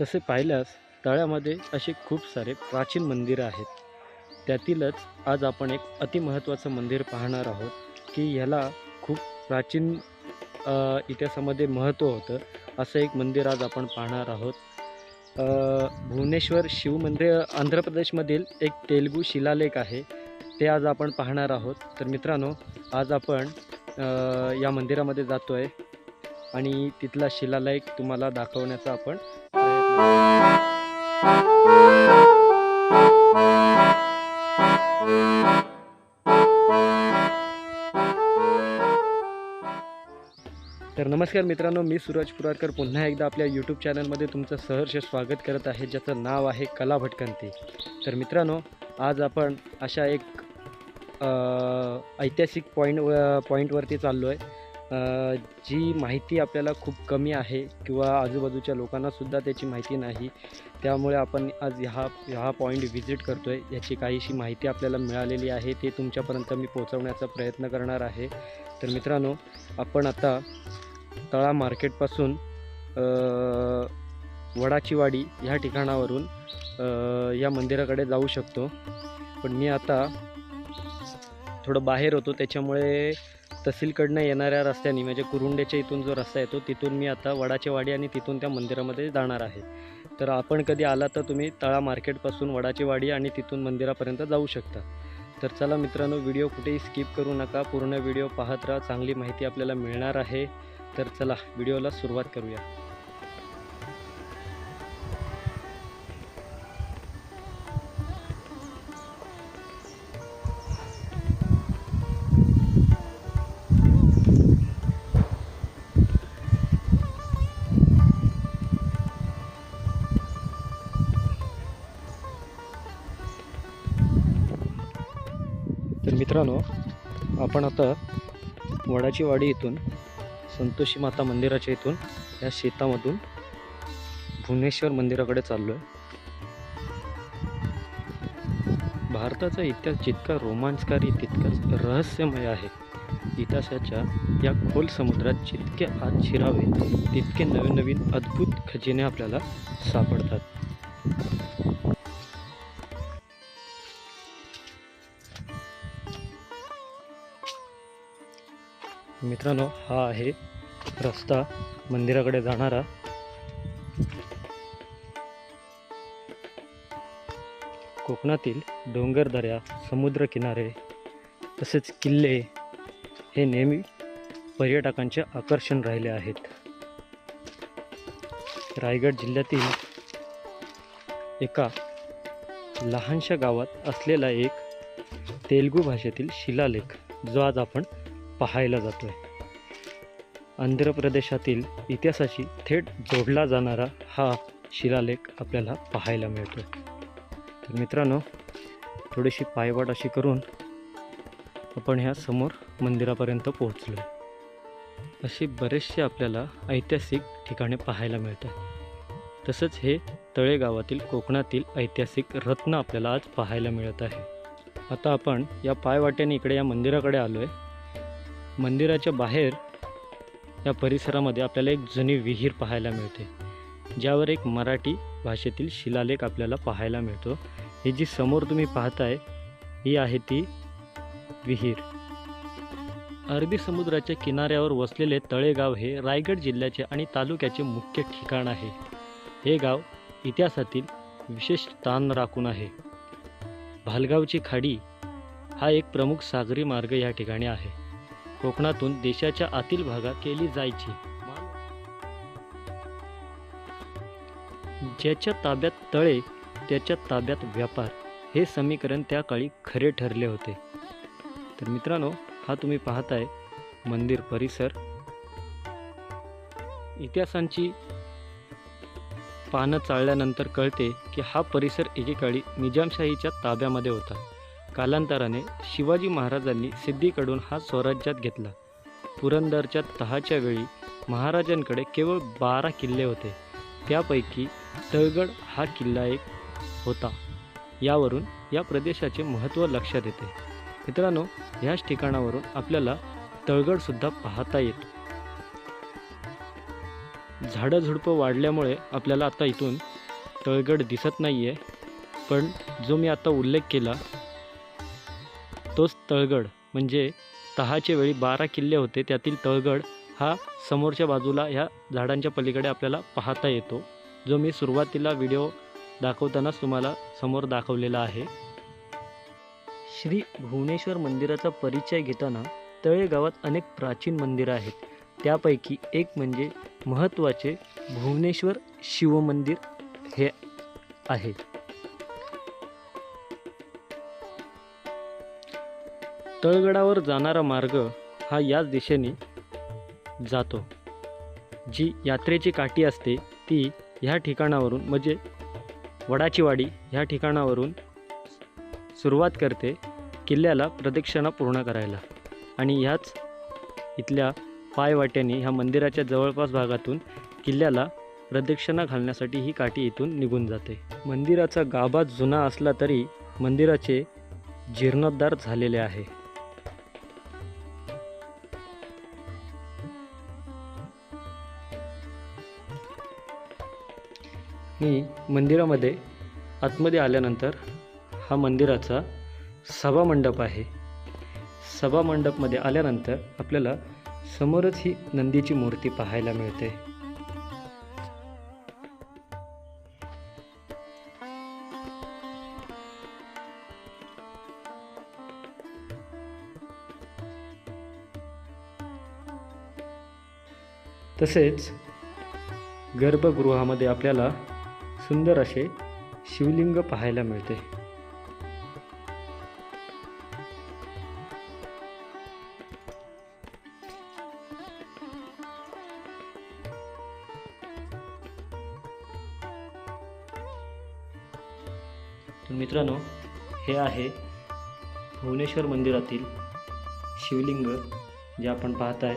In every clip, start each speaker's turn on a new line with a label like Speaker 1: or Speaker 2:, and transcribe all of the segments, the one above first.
Speaker 1: तसे पाहिल्यास तळ्यामध्ये असे खूप सारे प्राचीन मंदिरं आहेत. त्यातीलच आज आपण एक अतिमहत्त्वाचं मंदिर पाहणार आहोत की ह्याला खूप प्राचीन इतिहासामध्ये महत्त्व होतं. असं एक मंदिर आज आपण पाहणार आहोत. भुवनेश्वर शिव मंदिर आंध्र प्रदेशमधील एक तेलगू शिलालेख आहे. ते आज आपण पाहणार आहोत. तर मित्रांनो आज आपण या मंदिरामध्ये जातो आहे आणि तिथला शिलालेख तुम्हाला दाखवण्याचा आपण तर नमस्कार मित्रांनो मी सूरज पुराडकर पुन्हा एकदा आपल्या यूट्यूब चॅनलमध्ये तुमचं सहर्ष स्वागत करत आहे ज्याचं नाव आहे कला भटकंती. तर मित्रांनो आज आपण अशा एक ऐतिहासिक पॉईंट पॉईंटवरती चाललो आहे जी माहिती आपल्याला खूप कमी आहे किंवा आजूबाजूच्या लोकांनासुद्धा त्याची माहिती नाही त्यामुळे आपण आज ह्या ह्या पॉईंट व्हिजिट करतो आहे याची काहीशी माहिती आपल्याला मिळालेली आहे ते तुमच्यापर्यंत मी पोहोचवण्याचा प्रयत्न करणार आहे. तर मित्रांनो आपण आता तळा मार्केटपासून वडाचीवाडी ह्या ठिकाणावरून या मंदिराकडे जाऊ शकतो. पण मी आता थोडं बाहेर होतो त्याच्यामुळे तहसीलकडनं येणाऱ्या रस्त्याने म्हणजे कुरुंड्याच्या इथून जो रस्ता येतो तिथून मी आता वडाची वाडी आणि तिथून त्या मंदिरामध्ये जाणार आहे. तर आपण कधी आला तर तुम्ही तळा मार्केटपासून वडाची वाडी आणि तिथून मंदिरापर्यंत जाऊ शकता. तर चला मित्रांनो व्हिडिओ कुठेही स्किप करू नका. पूर्ण व्हिडिओ पाहत राहा. चांगली माहिती आपल्याला मिळणार आहे. तर चला व्हिडिओला सुरुवात करूया. मित्रांनो आपण आता वडाची वाडी इथून संतोषी माता मंदिराच्या इथून या शेतामधून भुवनेश्वर मंदिराकडे चाललो आहे भारताचा इतिहास जितका रोमांचकारी तितकाच रहस्यमय आहे. इतिहासाच्या या खोल समुद्रात जितके आत शिरावे तितके नवीन नवीन अद्भुत खजिने आपल्याला सापडतात. मित्रांनो हा आहे रस्ता मंदिराकडे जाणारा. कोकणातील डोंगरदऱ्या समुद्रकिनारे तसेच किल्ले हे नेहमी पर्यटकांचे आकर्षण राहिले आहेत. रायगड जिल्ह्यातील एका लहानशा गावात असलेला एक तेलगू भाषेतील शिलालेख जो आज आपण पाहायला जातो आहे आंध्र प्रदेशातील इतिहासाशी थेट जोडला जाणारा हा शिलालेख आपल्याला पाहायला मिळतो तर मित्रांनो थोडीशी पायवाट अशी करून आपण ह्या समोर मंदिरापर्यंत पोहोचलो असे बरेचसे आपल्याला ऐतिहासिक ठिकाणे पाहायला मिळतात. तसंच हे तळेगावातील कोकणातील ऐतिहासिक रत्न आपल्याला आज पाहायला मिळत आहे. आता आपण या पायवाट्याने इकडे या मंदिराकडे आलो आहे मंदिराच्या बाहेर या परिसरामध्ये आपल्याला एक जुनी विहीर पाहायला मिळते. ज्यावर एक मराठी भाषेतील शिलालेख आपल्याला पाहायला मिळतो. ही जी समोर तुम्ही पाहताय ही आहे ती विहीर. अरबी समुद्राच्या किनाऱ्यावर वसलेले तळेगाव हे रायगड जिल्ह्याचे आणि तालुक्याचे मुख्य ठिकाण आहे. हे गाव इतिहासातील विशेष स्थान राखून आहे. भालगावची खाडी हा एक प्रमुख सागरी मार्ग या ठिकाणी आहे. कोकणातून देशाच्या आतील भागात केली जायची. ज्याच्या ताब्यात तळे त्याच्या ताब्यात व्यापार हे समीकरण त्या काळी खरे ठरले होते. तर मित्रांनो हा तुम्ही पाहताय मंदिर परिसर. इतिहासांची पानं चाळल्यानंतर कळते की हा परिसर एकेकाळी निजामशाहीच्या ताब्यामध्ये होता. कालांतराने शिवाजी महाराजांनी सिद्धीकडून हा स्वराज्यात घेतला. पुरंदरच्या तहाच्या वेळी महाराजांकडे केवळ बारा किल्ले होते. त्यापैकी तळगड हा किल्ला एक होता. यावरून या प्रदेशाचे महत्त्व लक्षात येते. मित्रांनो ह्याच ठिकाणावरून आपल्याला तळगडसुद्धा पाहता येतो. झाडं झुडपं वाढल्यामुळे आपल्याला आता इथून तळगड दिसत नाही आहे पण जो मी आता उल्लेख केला तोच तळगड. म्हणजे तहाच्या वेळी बारा किल्ले होते त्यातील तळगड हा समोरच्या बाजूला ह्या झाडांच्या पलीकडे आपल्याला पाहता येतो. जो मी सुरुवातीला व्हिडिओ दाखवतानाच तुम्हाला समोर दाखवलेला आहे. श्री भुवनेश्वर मंदिराचा परिचय घेताना तळे गावात अनेक प्राचीन मंदिरं आहेत. त्यापैकी एक म्हणजे महत्त्वाचे भुवनेश्वर शिवमंदिर हे आहे. तळगडावर जाणारा मार्ग हा याच दिशेने जातो. जी यात्रेची काठी असते ती ह्या ठिकाणावरून म्हणजे वडाचीवाडी ह्या ठिकाणावरून सुरुवात करते किल्ल्याला प्रदक्षिणा पूर्ण करायला. आणि ह्याच इथल्या पायवाट्याने ह्या मंदिराच्या जवळपास भागातून किल्ल्याला प्रदक्षिणा घालण्यासाठी ही काठी इथून निघून जाते. मंदिराचा गाभा जुना असला तरी मंदिराचे जीर्णोद्धार झालेले आहे. मी मंदिरामध्ये आतमध्ये आल्यानंतर हा मंदिराचा सभामंडप आहे. सभामंडपमध्ये आल्यानंतर आपल्याला समोरच ही नंदीची मूर्ती पाहायला मिळते. तसेच गर्भगृहामध्ये आपल्याला सुंदर असे शिवलिंग पाहायला मिळते. तर मित्रांनो हे आहे भुवनेश्वर मंदिरातील शिवलिंग जे आपण पाहताय.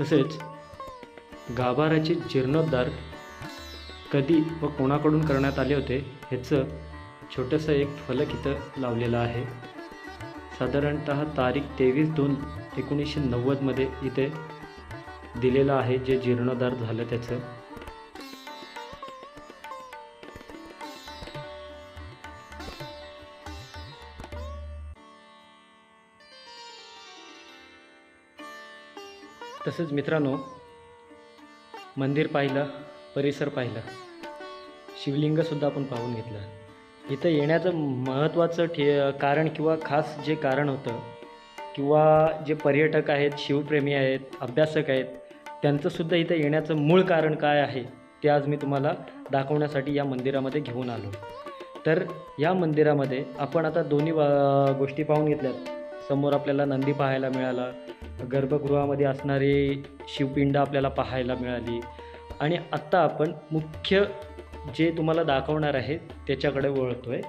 Speaker 1: तसेच गाभाऱ्याचे जीर्णोद्धार कधी व कोणाकडून करण्यात आले होते ह्याचं छोटंसं एक फलक इथं लावलेलं आहे. साधारणत तारीख तेवीस दोन एकोणीसशे नव्वदमध्ये इथे दिलेलं आहे जे जीर्णोद्धार झालं त्याचं. तसंच मित्रांनो मंदिर पाहिलं परिसर पाहिलं शिवलिंगसुद्धा आपण पाहून घेतलं. इथं येण्याचं महत्त्वाचं ठे कारण किंवा खास जे कारण होतं किंवा जे पर्यटक आहेत शिवप्रेमी आहेत अभ्यासक आहेत त्यांचंसुद्धा इथं येण्याचं मूळ कारण काय आहे ते आज मी तुम्हाला दाखवण्यासाठी या मंदिरामध्ये घेऊन आलो. तर या मंदिरामध्ये आपण आता दोन्ही गोष्टी पाहून घेतल्यात. समोर आपल्याला नंदी पाहायला मिळाला. गर्भगृहामध्ये असणारी शिवपिंड आपल्याला पाहायला मिळाली. आणि आत्ता आपण मुख्य जे तुम्हाला दाखवणार आहे त्याच्याकडे वळतो आहे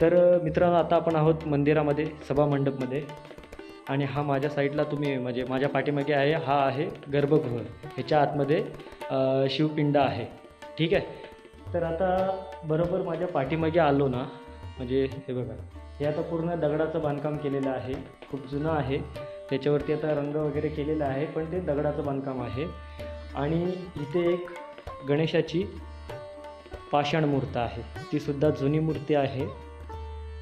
Speaker 1: तर मित्रांनो आता आपण आहोत मंदिरामध्ये सभामंडपमध्ये आणि हा माझ्या साईडला तुम्ही म्हणजे माझ्या पाठीमागे आहे हा आहे गर्भगृह. ह्याच्या आतमध्ये शिवपिंड आहे. ठीक आहे? तर आता बरोबर माझ्या पाठीमागे आलो ना म्हणजे हे बघा. हे आता पूर्ण दगडाचं बांधकाम केलेलं आहे. खूप जुनं आहे. त्याच्यावरती आता रंग वगैरे केलेला आहे पण ते दगडाचं बांधकाम आहे. आणि इथे एक गणेशाची पाषाण मूर्त आहे. ती सुद्धा जुनी मूर्ती आहे.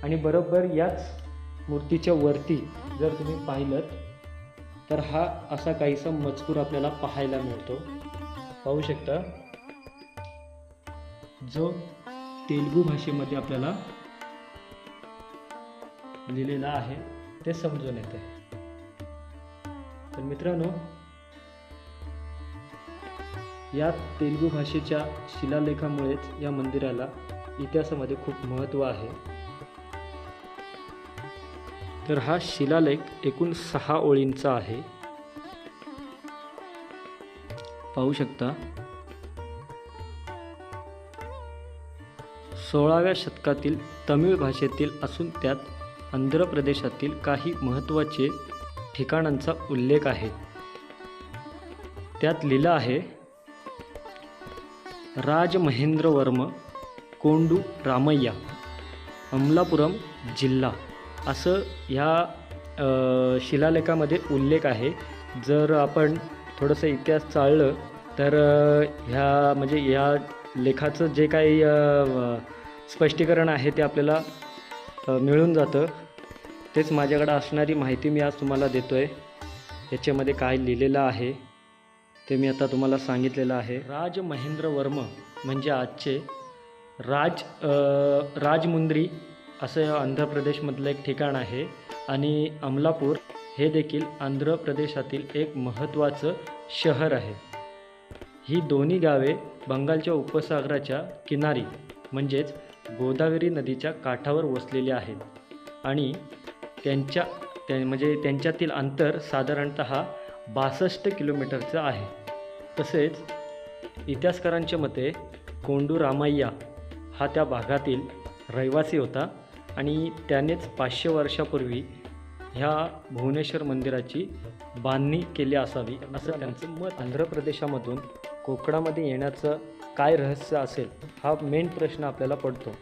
Speaker 1: आणि बरोबर याच मूर्तीच्या वरती जर तुम्ही पाहिलं तर हा असा काहीसा मजकूर आपल्याला पाहायला मिळतो. पाहू शकता? जो तेलुगू भाषेमध्ये आपल्याला लिहिलेलं आहे ते समजून येते. तर मित्रांनो या तेलुगू भाषेच्या शिलालेखामुळेच या मंदिराला इतिहासामध्ये खूप महत्त्व आहे. तर हा शिलालेख एकूण सहा ओळींचा आहे. पाहू शकता. सोळाव्या शतकातील तमिळ भाषेतील असून त्यात आंध्र प्रदेशातील काही महत्त्वाचे ठिकाणांचा उल्लेख आहे. त्यात लिहिलं आहे राजमहेंद्रवर्म कोंडू रामय्या अमलापुरम जिल्हा असं ह्या शिलालेखामध्ये उल्लेख आहे. जर आपण थोडंसं इतिहास चाळलं तर ह्या म्हणजे ह्या लेखाचं जे काही स्पष्टीकरण आहे ते आपल्याला मिळून जातं. तेच माझ्याकडं असणारी माहिती मी आज तुम्हाला देतो आहे याच्यामध्ये काय लिहिलेलं आहे ते मी आता तुम्हाला सांगितलेलं आहे. राज महेंद्र वर्म म्हणजे आजचे राज राजमुंद्री असं आंध्र प्रदेशमधलं एक ठिकाण आहे आणि अमलापूर हे देखील आंध्र प्रदेशातील एक महत्त्वाचं शहर आहे. ही दोन्ही गावे बंगालच्या उपसागराच्या किनारी म्हणजेच गोदावरी नदीच्या काठावर वसलेली आहेत आणि त्यांच्या त्या म्हणजे त्यांच्यातील अंतर साधारणत बासष्ट किलोमीटरचं आहे. तसेच इतिहासकारांच्या मते कोंडू रामय्या हा त्या भागातील रहिवासी होता आणि त्यानेच पाचशे वर्षापूर्वी ह्या भुवनेश्वर मंदिराची बांधणी केली असावी असं त्यांचं मत आंध्र प्रदेशामधून कोकणामध्ये येण्याचं काय रहस्य असेल हा मेन प्रश्न आपल्याला पडतो.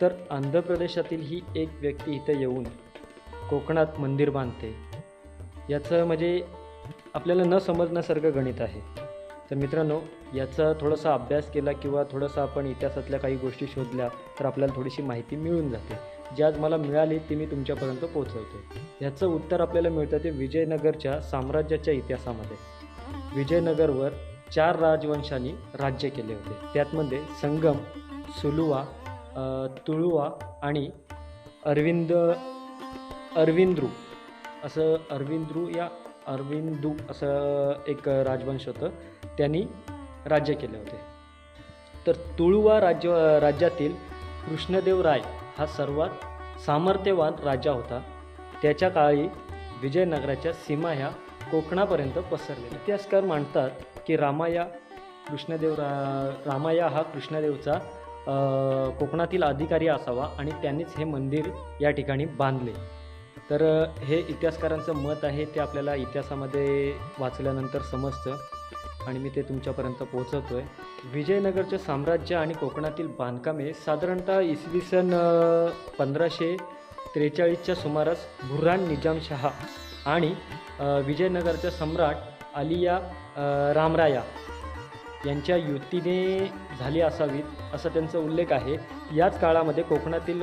Speaker 1: तर आंध्र प्रदेशातील ही एक व्यक्ती इथं येऊन कोकणात मंदिर बांधते. याचं म्हणजे आपल्याला न समजण्यासारखं गणित आहे. तर मित्रांनो याचा थोडासा अभ्यास केला किंवा थोडंसं आपण इतिहासातल्या काही गोष्टी शोधल्या तर आपल्याला थोडीशी माहिती मिळून जाते. जी आज मला मिळाली ती मी तुमच्यापर्यंत पोहोचवतो. याचं उत्तर आपल्याला मिळतं ते विजयनगरच्या साम्राज्याच्या इतिहासामध्ये. विजयनगरवर चार राजवंशांनी राज्य केले होते. त्यातमध्ये संगम सुलुवा तुळुवा आणि अरविंद अरविंद्रू. असं अरविंद्रू या अरविंदू असं एक राजवंश होतं. त्यांनी राज्य केले होते. तर तुळुवा राज्य राज्यातील कृष्णदेव राय हा सर्वात सामर्थ्यवान राजा होता. त्याच्या काळी विजयनगराच्या सीमा ह्या कोकणापर्यंत पसरलेल्या. इतिहासकार मानतात की रामाया कृष्णदेव रा रामाया हा कृष्णदेवचा कोकणातील अधिकारी असावा आणि त्यांनीच हे मंदिर या ठिकाणी बांधले. तर हे इतिहासकारांचं मत आहे ते आपल्याला इतिहासामध्ये वाचल्यानंतर समजतं आणि मी ते तुमच्यापर्यंत पोहोचवतो आहे विजयनगरचे साम्राज्य आणि कोकणातील बांधकामे साधारणतः इसवी सन पंधराशे त्रेचाळीसच्या सुमारास बुऱ्हान निजामशहा आणि अ, सम्राट अलिया रामराया यांच्या युतीने झाली असावीत असा त्यांचा उल्लेख आहे. याच काळामध्ये कोकणातील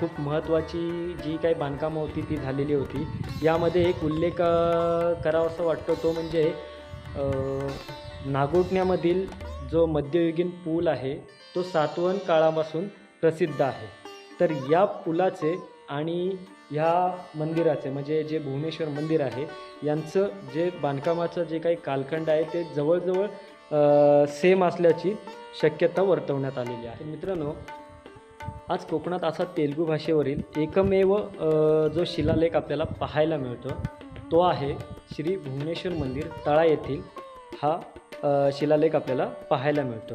Speaker 1: खूप महत्त्वाची जी काही बांधकामं होती ती झालेली होती. यामध्ये एक उल्लेख करावासा वाटतो तो म्हणजे नागोटण्यामधील जो मध्ययुगीन पूल आहे तो सातवन काळापासून प्रसिद्ध आहे. तर या पुलाचे आणि ह्या मंदिराचे म्हणजे जे भुवनेश्वर मंदिर आहे यांचं जे बांधकामाचं जे काही कालखंड आहे ते जवळजवळ सेम असल्याची शक्यता वर्तवण्यात आलेली आहे. मित्रांनो आज कोकणात असा तेलुगू भाषेवरील एकमेव जो शिलालेख आपल्याला पाहायला मिळतो तो आहे श्री भुवनेश्वर मंदिर तळा येथील हा शिलालेख आपल्याला पाहायला मिळतो.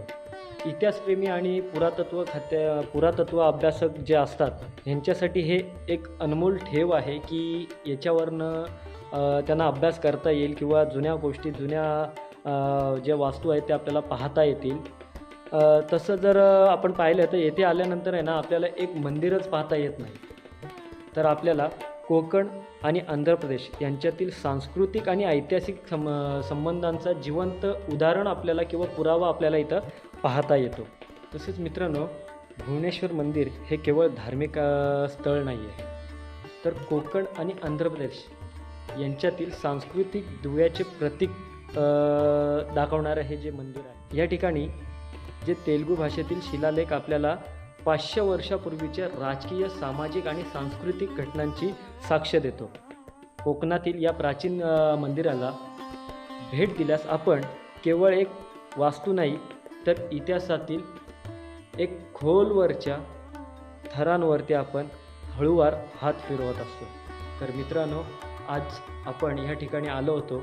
Speaker 1: इतिहासप्रेमी आणि पुरातत्व खात्या पुरातत्व अभ्यासक जे असतात यांच्यासाठी हे एक अनमोल ठेव आहे की याच्यावरनं त्यांना अभ्यास करता येईल किंवा जुन्या गोष्टी जुन्या ज्या वास्तू आहेत त्या आपल्याला पाहता येतील. तसं जर आपण पाहिलं तर येथे आल्यानंतर आहे ना आपल्याला एक मंदिरच पाहता येत नाही. तर आपल्याला कोकण आणि आंध्र प्रदेश यांच्यातील सांस्कृतिक आणि ऐतिहासिक सम संबंधांचा जिवंत उदाहरण आपल्याला किंवा पुरावा आपल्याला इथं पाहता येतो. तसेच मित्रांनो भुवनेश्वर मंदिर हे केवळ धार्मिक स्थळ नाही आहे तर कोकण आणि आंध्र प्रदेश यांच्यातील सांस्कृतिक दुव्याचे प्रतीक दाखवणारं हे जे मंदिर आहे या ठिकाणी जे तेलुगू भाषेतील शिलालेख आपल्याला पाचशे वर्षापूर्वीच्या राजकीय सामाजिक आणि सांस्कृतिक घटनांची साक्ष देतो. कोकणातील या प्राचीन मंदिराला भेट दिल्यास आपण केवळ एक वास्तू नाही तर इतिहासातील एक खोलवरच्या थरांवरती आपण हळूवार हात फिरवत असतो. तर मित्रांनो आज आपण ह्या ठिकाणी आलो होतो.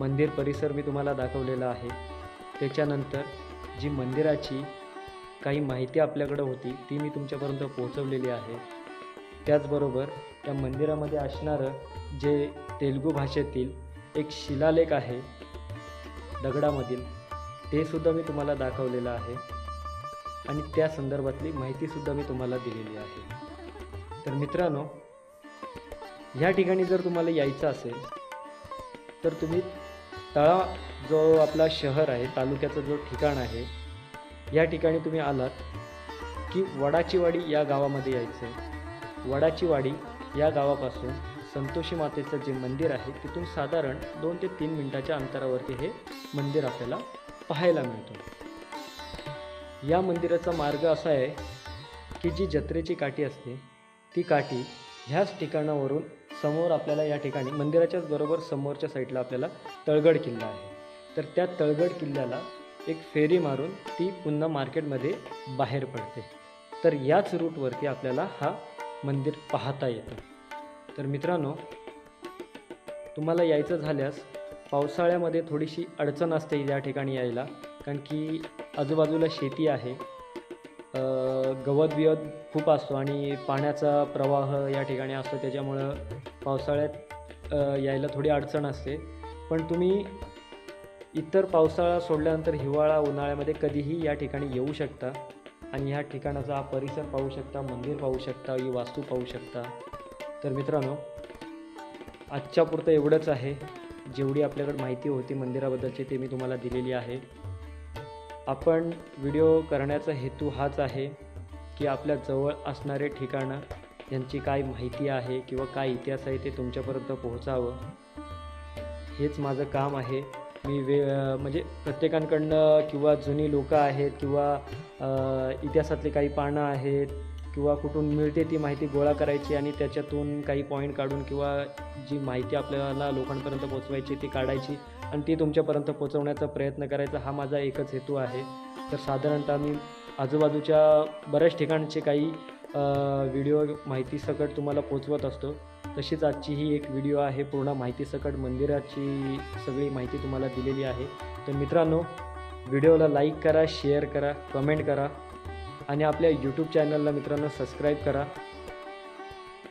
Speaker 1: मंदिर परिसर मी तुम्हाला दाखवलेला आहे. त्याच्यानंतर जी मंदिराची काही माहिती आपल्याकडं होती ती मी तुमच्यापर्यंत पोहोचवलेली आहे. त्याचबरोबर त्या मंदिरामध्ये असणारं जे तेलुगू भाषेतील एक शिलालेख आहे दगडामधील ते सुद्धा मी तुम्हाला दाखवलेलं आहे. आणि त्या संदर्भातली माहितीसुद्धा मी तुम्हाला दिलेली आहे. तर मित्रांनो ह्या ठिकाणी जर तुम्हाला यायचं असेल तर तुम्ही तळा जो आपला शहर आहे तालुक्याचं जो ठिकाण आहे या ठिकाणी तुम्ही आलात की वडाचीवाडी या गावामध्ये यायचं आहे. वडाचीवाडी या गावापासून संतोषी मातेचं जे मंदिर आहे तिथून साधारण दोन ते तीन मिनटाच्या अंतरावरती हे मंदिर आपल्याला पाहायला मिळतं. या मंदिराचा मार्ग असा आहे की जी जत्रेची काठी असते ती काठी ह्याच ठिकाणावरून समोर आपल्याला या ठिकाणी मंदिराच्याच बरोबर समोरच्या साईडला आपल्याला तळगड किल्ला आहे. तर त्या तळगड किल्ल्याला एक फेरी मारून ती पुन्हा मार्केटमध्ये बाहेर पडते. तर याच रूटवरती आपल्याला हा मंदिर पाहता येतं. तर मित्रांनो तुम्हाला यायचं झाल्यास पावसाळ्यामध्ये थोडीशी अडचण असते या ठिकाणी यायला कारण की आजूबाजूला शेती आहे. गवत बिवत खूप असतो आणि पाण्याचा प्रवाह या ठिकाणी असतो त्याच्यामुळं पावसाळ्यात यायला थोडी अडचण असते. पण तुम्ही इतर पावसाळा सोडल्यानंतर हिवाळा उन्हाळ्यामध्ये कधीही या ठिकाणी येऊ शकता आणि ह्या ठिकाणाचा हा परिसर पाहू शकता मंदिर पाहू शकता ही वास्तू पाहू शकता. तर मित्रांनो आजच्या पुरतं एवढंच आहे. जेवढी आपल्याकडे माहिती होती मंदिराबद्दलची ते मी तुम्हाला दिलेली आहे. आपण व्हिडिओ करण्याचा हेतू हाच आहे की आपल्या जवळ असणारे ठिकाणं यांची काय माहिती आहे किंवा काय इतिहास आहे ते तुमच्यापर्यंत पोहोचावं. हेच माझं काम आहे. मी वे म्हणजे प्रत्येकांकडनं किंवा जुनी लोकं आहेत किंवा इतिहासातले काही पानं आहेत किंवा कुठून मिळते ती माहिती गोळा करायची आणि त्याच्यातून काही पॉईंट काढून किंवा जी माहिती आपल्याला लोकांपर्यंत पोचवायची ती काढायची आणि ती तुमच्यापर्यंत पोचवण्याचा प्रयत्न करायचा हा माझा एकच हेतू आहे. तर साधारणतः मी आजूबाजूच्या बऱ्याच ठिकाणचे काही व्हिडिओ माहितीसकट तुम्हाला पोचवत असतो. तशीच आजची ही एक व्हिडिओ आहे पूर्ण माहितीसकट मंदिराची सगळी माहिती तुम्हाला दिलेली आहे. तर मित्रांनो व्हिडिओला लाईक करा शेअर करा कमेंट करा आणि आपल्या यूट्यूब चॅनलला मित्रांनो सबस्क्राईब करा.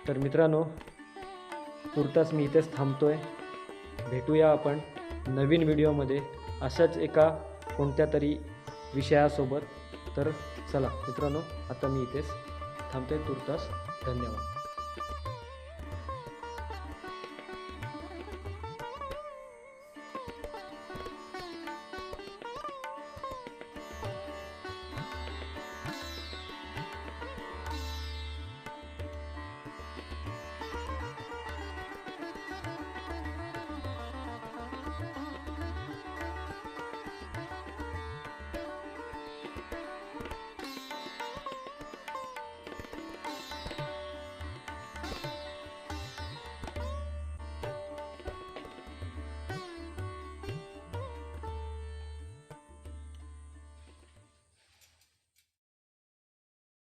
Speaker 1: तर मित्रांनो तुर्तास मी इथेच थांबतो आहे भेटूया आपण. नवीन व्हिडिओमध्ये अशाच एका कोणत्या तरी विषयासोबत. तर चला मित्रांनो आता मी इथेच थांबते तुर्तास धन्यवाद.